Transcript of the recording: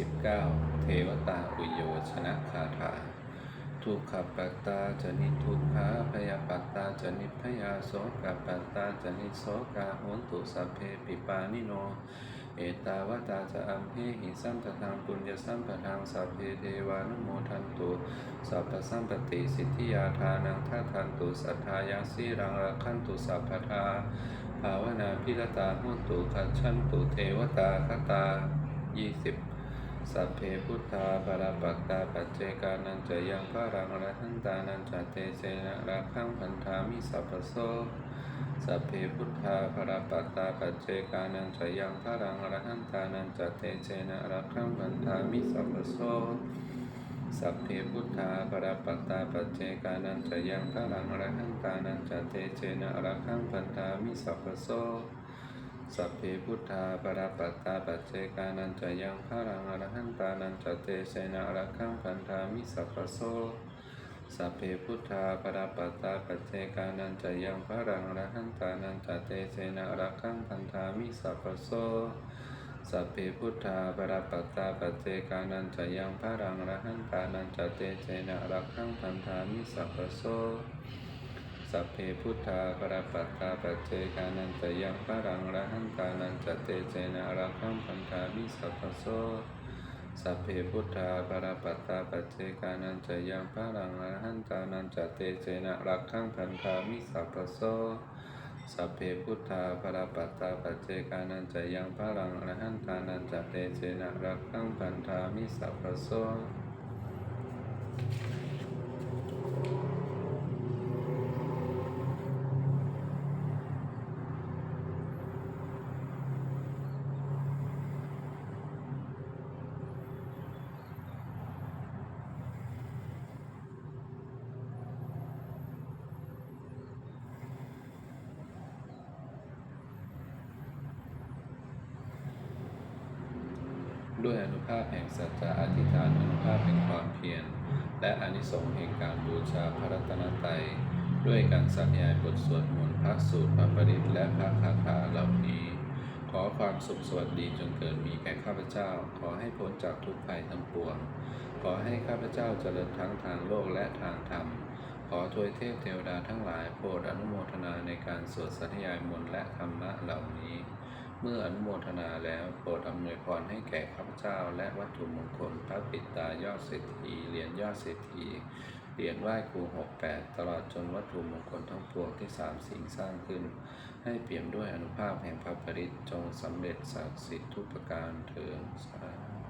19 เทวตาอุโยชนะคาถา ทุกขปัตตาจนิทุกขาพยาปัตตาจนิพยาโสกปัตตาจนิโสกาโหนตุสัพเพปิปานิโน เอตาวตาจะอัมเหหิสัมปทางปุญญสัมปทางสัพเพเทวานุโมทันตุสัพพสัมปติสิทธิยาทานังทัทันตุสัทธายาสีรังรักขันตุสัพพทาภาวนาพิรตาหุนตุขัจฉันตุเทวตาคตายี่ สัพเพพุทธาปรปัตตาปัจเจกานันจะยังพระรังอรหันตานันจะเตเสนะราคังพันธามิสัพพโสสัพเพพุทธาปรปัตตาปัจเจกานันจะยังพระรังอรหันตานันจะเตเสนะราคังพันธามิสัพพโสสัพเพพุทธาปรปัตตาปัจเจกานันจะยังพระรังอรหันตานันจะเตเสนะราคังพันธามิสัพพโส สัพเพพุทธาปราปัตตาปัจเจกานันจะยังพระรังอรหันตานันจะเตเสนารักขังพันธามิสัพพโสสัพเพพุทธาปราปัตตาปัจเจกานันจะยังพระรังอรหันตานันจะเตเสนารักขังพันธามิสัพพโสสัพเพพุทธาปราปัตตาปัจเจกานันจะยังพระรังอรหันตานันจะเตเสนารักขังพันธามิสัพพโส สัพเพพุทธาปรปัตตาปัจเจกานันจะยังพระรังอรหันตานันจเตเจนะรักขังพันธามิสัพพโสสัพเพพุทธาปรปัตตาปัจเจกานันจยังพระรังอรหันตานันจเตเจนะรักขังพันธามิสัพพโสสัพเพพุทธาปรปัตตาปัจเจกานันจยังพระรังอรหันตานันจเตเจนะรักขังพันธามิสัพพโส ด้วยอนุภาพแห่งสัจจะอธิษฐานอนุภาพแห่งความเพียรและอนิสงส์แห่งการบูชาพระรัตนตรัยด้วยการสัญญายบทสวดมนต์พระสูตรพระปริตและพระคาถาเหล่านี้ ขอความสุขสวัสดีจงเกิดมีแก่ข้าพเจ้า ขอให้พ้นจากทุกภัยทั้งปวง ขอให้ข้าพเจ้าเจริญทั้งทางโลกและทางธรรม ขอทวยเทพเทวดาทั้งหลายโปรดอนุโมทนาในการสวดสัญญายมนต์และธรรมะเหล่านี้ เมื่ออนุโมทนาแล้วโปรดอำนวยพรให้แก่ข้าพเจ้า และวัตถุมงคลพระปิตายอดเศรษฐีเหรียญยอดเศรษฐีเหรียญไหว้ครูหกแปดตลอดจนวัตถุมงคลทั้งปวงที่สามสิ่งสร้างขึ้น ให้เปี่ยมด้วยอนุภาพแห่งพระปริตจงสำเร็จศักดิ์สิทธิ์ทุกประการเถิดสาธุ